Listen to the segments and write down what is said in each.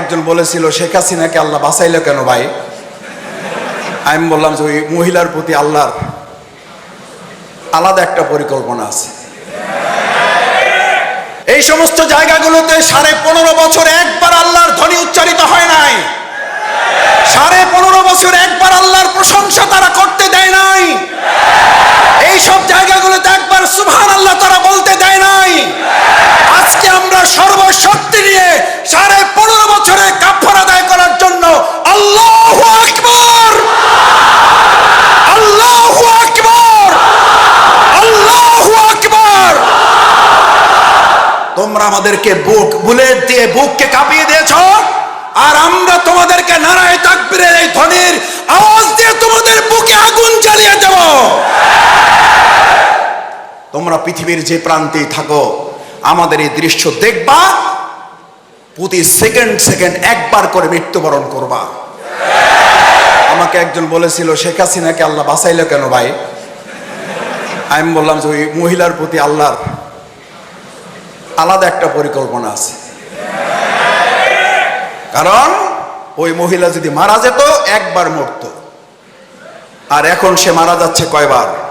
একজন বলেছিল, শেখ হাসিনাকে আল্লাহ বাঁচাইলো কেন ভাই? আমি বললাম যে, ওই মহিলার প্রতি আল্লাহর আলাদা একটা পরিকল্পনা আছে। এই সমস্ত জায়গাগুলোতে সাড়ে পনেরো বছর একবার আল্লাহর ধ্বনি উচ্চারিত হয় নাই সাড়ে পনেরো বছর একবার আল্লাহর প্রশংসা তারা করতে দেয় নাই এই সব জায়গাগুলোতে একবার সুবহান আল্লাহ তারা বলতে দেয় নাই আজকে আমরা সর্বশক্তি নিয়ে সাড়ে পনেরো বছরে কাফার আদায় করার জন্য আল্লাহ আকবর আল্লাহ আকবর আল্লাহ আকবর আমাদেরকে বুক, বুলেট দিয়ে বুককে কাঁপিয়ে দিয়েছ? আর আমরা তোমাদেরকে নারায় তাকবীরের এই ধ্বনির আওয়াজ দিয়ে তোমাদের বুকে আগুন জ্বালিয়ে দেব। তোমরা পৃথিবীর যে প্রান্তেই থাকো, আমাদের এই দৃশ্য দেখবা, প্রতি সেকেন্ড সেকেন্ড একবার করে মৃত্যুবরণ করবা। আমাকে একজন বলেছিল, শেখ হাসিনাকে আল্লাহ বাঁচাইলো কেন ভাই? আমি বললাম যে, ওই মহিলার প্রতি আল্লাহর আলাদা একটা পরিকল্পনা আছে। কারণ ওই মহিলা যদি মারা যেত, একবার মরত। আর এখন সে মারা যাচ্ছে কয়বার?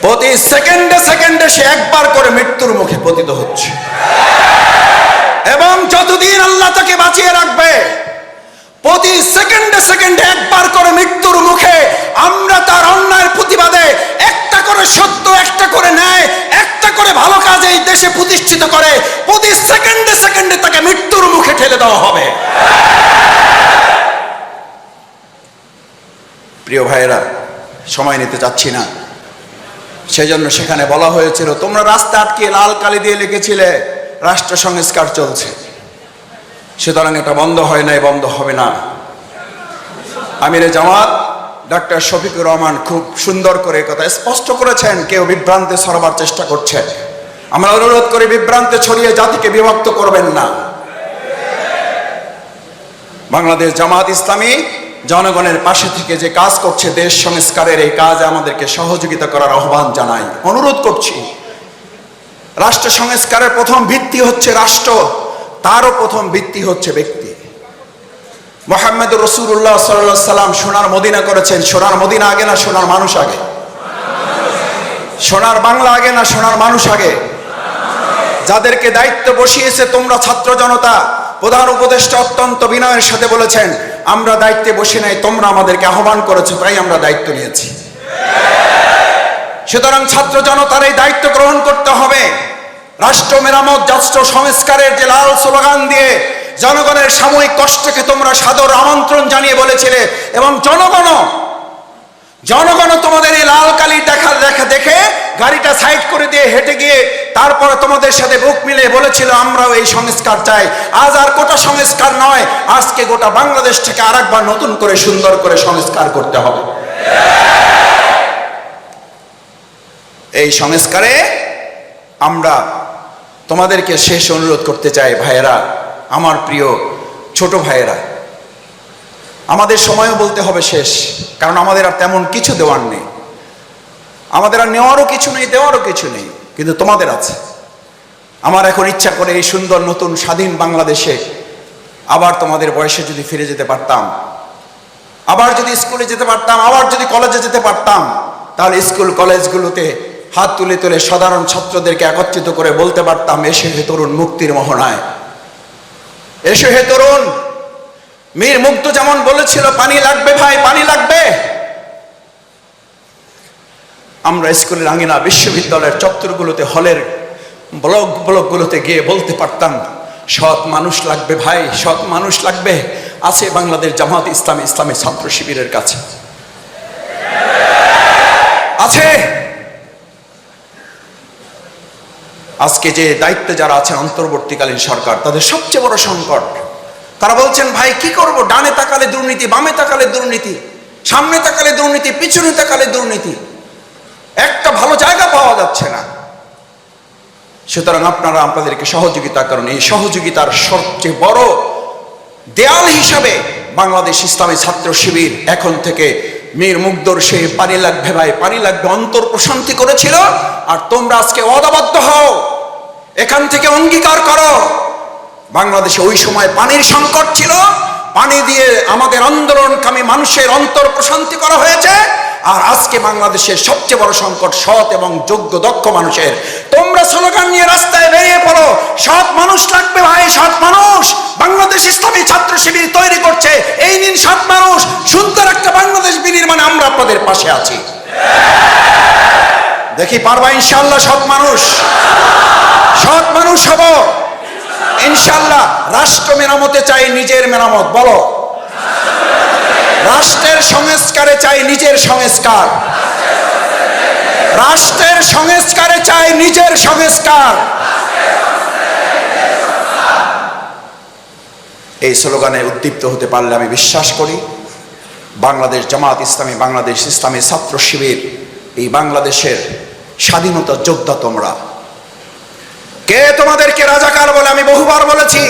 প্রতি সেকেন্ডে সেকেন্ডে সে একবার করে মৃত্যুর মুখে পতিত হচ্ছে। এবং যতদিন আল্লাহ তাকে বাঁচিয়ে রাখবে প্রতি সেকেন্ডে সেকেন্ডে একবার করে মৃত্যুর মুখে আমরা তার অন্যায়ের প্রতিবাদে একটা করে সত্য, একটা করে ন্যায়, একটা করে ভালো কাজ এই দেশে প্রতিষ্ঠিত করে প্রতি সেকেন্ডে সেকেন্ডে তাকে মৃত্যুর মুখে ঠেলে দেওয়া হবে। প্রিয় ভাইয়েরা, সময় নিতে চাচ্ছি না। সেজন্য সেখানে বলা হয়েছিল, তোমরা রাস্তা আটকে লাল কালি দিয়ে লিখেছিলে রাষ্ট্র সংস্কার চলছে। সুতরাং এটা বন্ধ হয় নাই, বন্ধ হবে না। আমিরে জামাত, ডাক্তার শফিকুর রহমান খুব সুন্দর করে কথা স্পষ্ট করেছেন, কেউ বিভ্রান্তে ছড়াবার চেষ্টা করছে। আমরা অনুরোধ করি, বিভ্রান্তে ছড়িয়ে জাতিকে বিভক্ত করবেন না। বাংলাদেশ জামাত ইসলামী জনগণের পাশে থেকে যে কাজ করছে, দেশ সংস্কারের এই কাজে আমাদেরকে সহযোগিতা করার আহ্বান জানাই। অনুরোধ করছি, রাষ্ট্র সংস্কারের প্রথম ভিত্তি হচ্ছে রাষ্ট্র। তারও প্রথম ভিত্তি হচ্ছে ব্যক্তি। মোহাম্মদ রসুল্লাহ সাল্লাহ সাল্লাম সোনার মদিনা করেছেন। সোনার মদিনা আগে না সোনার মানুষ আগে? সোনার বাংলা আগে না সোনার মানুষ আগে? যাদেরকে দায়িত্ব বসিয়েছে তোমরা ছাত্র জনতা, প্রধান উপদেষ্টা অত্যন্ত বিনয়ের সাথে বলেছেন, আমরা দায়িত্বে বসে নাই, তোমরা আমাদেরকে আহ্বান করেছ, তাই আমরা দায়িত্ব নিয়েছি। সুতরাং ছাত্র জনতার এই দায়িত্ব গ্রহণ করতে হবে। রাষ্ট্র মেরামত রাষ্ট্র সংস্কারের যে লাল স্লোগান দিয়ে জনগণের সাময়িক কষ্টকে তোমরা সাদর আমন্ত্রণ জানিয়ে বলেছিলে এবং জনগণ জনগণ তোমাদের এই লাল কালি দেখা দেখা দেখে গাড়িটা সাইড করে দিয়ে হেঁটে গিয়ে তারপরে তোমাদের সাথে বুক মিলে বলেছিল, আমরাও এই সংস্কার চাই। আজ আর গোটা সংস্কার নয়, আজকে গোটা বাংলাদেশ থেকে আরেকবার নতুন করে সুন্দর করে সংস্কার করতে হবে। এই সংস্কারে আমরা তোমাদেরকে শেষ অনুরোধ করতে চাই, ভাইয়েরা, আমার প্রিয় ছোট ভাইয়েরা। আমাদের সময়ও বলতে হবে শেষ, কারণ আমাদের আর তেমন কিছু দেওয়ার নেই। আমাদের আর নেওয়ারও কিছু নেই, দেওয়ারও কিছু নেই, কিন্তু তোমাদের আছে। আমার এখন ইচ্ছা করে এই সুন্দর নতুন স্বাধীন বাংলাদেশে আবার তোমাদের বয়সে যদি ফিরে যেতে পারতাম, আবার যদি স্কুলে যেতে পারতাম, আবার যদি কলেজে যেতে পারতাম, তাহলে স্কুল কলেজগুলোতে হাত তুলে তুলে সাধারণ ছাত্রদেরকে একত্রিত করে বলতে পারতাম, এসে হে তরুণ, মুক্তির মোহনায়। এসে হে তরুণ, মীর মুক্ত যেমন বলেছিল, পানি লাগবে ভাই, পানি লাগবে। আমরা স্কুলের আঙিনা বিশ্ববিদ্যালয়ের চত্বরগুলোতে, হলের ব্লক ব্লকগুলোতে গিয়ে বলতে পারতাম, সৎ মানুষ লাগবে ভাই, সৎ মানুষ লাগবে। আছে বাংলাদেশ জামাত ইসলাম ইসলামী ছাত্র শিবিরের কাছে। আছে? আজকে যে দায়িত্বে যারা আছেন অন্তর্বর্তীকালীন সরকার, তাদের সবচেয়ে বড় সংকট। তারা বলছেন, ভাই, কি করব? ডানে তাকালে দুর্নীতি, বামে তাকালে দুর্নীতি, সামনে তাকালে দুর্নীতি, পিছনে তাকালে দুর্নীতি। একটা ভালো জায়গা পাওয়া যাচ্ছে না। সুতরাং আপনারা আপনাদেরকে সহযোগিতা করেন। এই সহযোগিতার সবচেয়ে বড় দেয়াল হিসাবে বাংলাদেশ ইসলামী ছাত্র শিবির এখন থেকে মীর মুগ্ধর সে পানি লাগবে ভাই, পানি লাগবে, অন্তর প্রশান্তি করেছিল। আর তোমরা আজকে অদাবদ্ধ হও, এখান থেকে অঙ্গীকার করো। বাংলাদেশে ওই সময় পানির সংকট ছিল, পানি দিয়ে আমাদের আন্দোলনকামী মানুষের অন্তর প্রশান্তি করা হয়েছে। আর আজকে বাংলাদেশের সবচেয়ে বড় সংকট সৎ এবং যোগ্য, দক্ষ মানুষের। তোমরা স্লোগান নিয়ে রাস্তায় বেরিয়ে পড়ো, সৎ মানুষ লাগবে ভাই, সৎ মানুষ। বাংলাদেশ ইসলামী ছাত্র শিবির তৈরি করছে, এই দিন সৎ মানুষ একটা বাংলাদেশ বিনির্মাণে পাশে আছি। দেখি পারবা ইনশাল্লাহ সৎ মানুষ। সৎ মানুষ হব। ইনশাল্লাহ রাষ্ট্র মেরামতে চাই নিজের মেরামত, বলো। রাষ্ট্রের সংস্কারে চাই নিজের সংস্কার। রাষ্ট্রের সংস্কারে চাই নিজের সংস্কার। এই স্লোগানে উদ্দীপ্ত হতে পারলে আমি বিশ্বাস করি। বাংলাদেশ জামাত ইসলামী, বাংলাদেশ ইসলামী ছাত্র শিবির, এই বাংলাদেশের স্বাধীনতা যোদ্ধা তোমরা। কে তোমাদেরকে রাজাকার বলে আমি বহুবার বলেছি?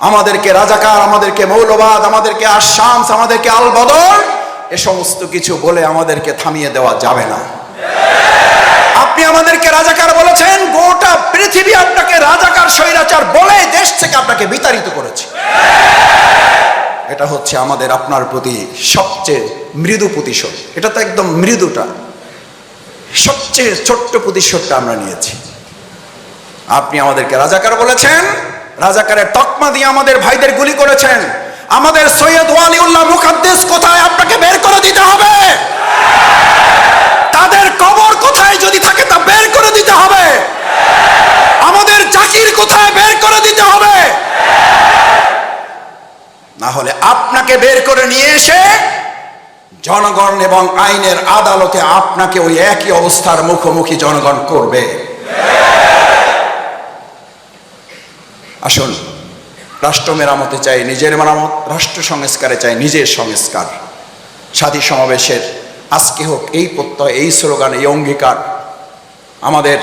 আমাদেরকে রাজাকার, আমাদেরকে মৌলবাদ, আমাদেরকে আশামস, আমাদেরকে আল বদর এ সমস্ত কিছু বলে আমাদেরকে থামিয়ে দেওয়া যাবে না। আপনি আমাদেরকে রাজাকার বলেছেন, গোটা পৃথিবী আপনাকে রাজাকার, স্বৈরাচার বলে দেশ থেকে আপনাকে বিতাড়িত করেছে। এটা হচ্ছে আমাদের আপনার প্রতি সবচেয়ে মৃদু প্রতিশোধ। এটা তো একদম মৃদুটা। সবচেয়ে ছোট্ট প্রতিশোধটা আমরা নিয়েছি। আপনি আমাদেরকে রাজাকার বলেছেন, রাজাকারের তকমা দিয়ে আমাদের ভাইদের গুলি করেছেন। আমাদের সৈয়দ ওয়ালিউল্লাহ মুখাদ্দেস কোথায়? আপনাকে বের করে দিতে হবে। তাদের কবর কোথায়? যদি থাকে তা বের করে দিতে হবে আমাদের জাকির কোথায় বের করে দিতে হবে না হলে আপনাকে বের করে নিয়ে এসে জনগণ এবং আইনের আদালতে আপনাকে ওই একই অবস্থার মুখোমুখি জনগণ করবে। আসুন, রাষ্ট্র মেরামতে চাই, নিজের মেরামত, রাষ্ট্র সংস্কারে চাই, নিজের সংস্কার। সাথী সমাবেশের আজকে হোক, এই প্রত্যয়, এই স্লোগান, এই অঙ্গীকার আমাদের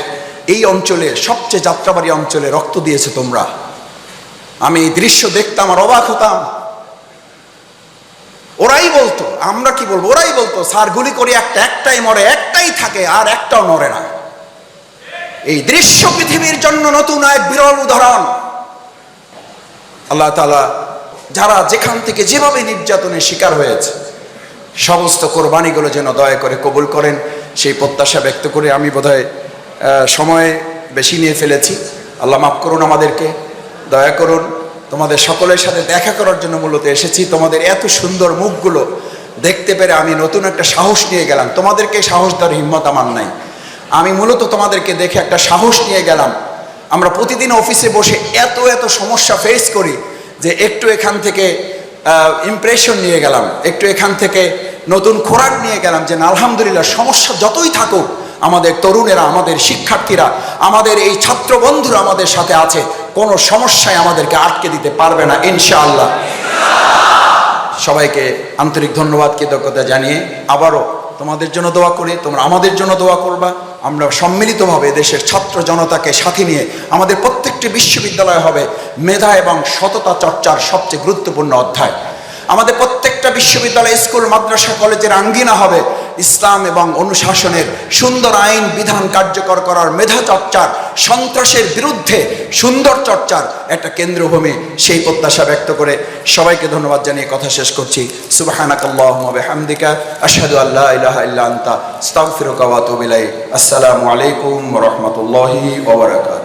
এই অঞ্চলে, সবচেয়ে যাত্রাবাড়ি অঞ্চলে রক্ত দিয়েছে তোমরা। আমি দৃশ্য দেখতাম আর অবাক হতাম। ওরাই বলতো, আমরা কি বলব? ওরাই বলতো, স্যার, গুলি করে একটা, একটাই মরে, একটাই থাকে, আর একটাও মরে না। এই দৃশ্য পৃথিবীর জন্য নতুন এক বিরল উদাহরণ। আল্লাহ তালা যারা যেখান থেকে যেভাবে নির্যাতনের শিকার হয়েছে, সমস্ত কোরবানিগুলো যেন দয়া করে কবুল করেন। সেই প্রত্যাশা ব্যক্ত করে আমি বোধহয় সময় বেশি নিয়ে ফেলেছি। আল্লাহ মাফ করুন আমাদেরকে, দয়া করুন। তোমাদের সকলের সাথে দেখা করার জন্য মূলত এসেছি। তোমাদের এত সুন্দর মুখগুলো দেখতে পেরে আমি নতুন একটা সাহস নিয়ে গেলাম। তোমাদেরকে সাহস দেওয়ার হিম্মত আমার নাই। আমি মূলত তোমাদেরকে দেখে একটা সাহস নিয়ে গেলাম। আমরা প্রতিদিন অফিসে বসে এত এত সমস্যা ফেস করি যে একটু এখান থেকে ইমপ্রেশন নিয়ে গেলাম। একটু এখান থেকে নতুন খোরাক নিয়ে গেলাম যে আলহামদুলিল্লাহ, সমস্যা যতই থাকুক আমাদের তরুণেরা, আমাদের শিক্ষার্থীরা, আমাদের এই ছাত্র বন্ধুরা আমাদের সাথে আছে, কোনো সমস্যায় আমাদেরকে আটকে দিতে পারবে না, ইনশাআল্লাহ। সবাইকে আন্তরিক ধন্যবাদ, কৃতজ্ঞতা জানিয়ে আবারও তোমাদের জন্য দোয়া করি, তোমরা আমাদের জন্য দোয়া করবা, আমরা সম্মিলিতভাবে দেশের ছাত্র জনতাকে সাথে নিয়ে আমাদের প্রত্যেকটি বিশ্ববিদ্যালয় হবে মেধা এবং সততা চর্চার সবচেয়ে গুরুত্বপূর্ণ অধ্যায়। আমাদের প্রত্যেকটা বিশ্ববিদ্যালয়, স্কুল, মাদ্রাসা, কলেজের আঙ্গিনা হবে ইসলাম এবং অনুশাসনের সুন্দর আইন বিধান কার্যকর করার মেধা চর্চার, সন্ত্রাসের বিরুদ্ধে সুন্দর চর্চার একটা কেন্দ্রভূমি সেই প্রত্যাশা ব্যক্ত করে সবাইকে ধন্যবাদ জানিয়ে কথা শেষ করছি। সুবহানাকাল্লাহুম্মা বিহামদিকা, আশহাদু আল্লা ইলাহা ইল্লা আনতা, আস্তাগফিরুকা ওয়া আতুবু ইলাইক। আসসালামু আলাইকুম রাহমাতুল্লাহি বারাকাতুহু।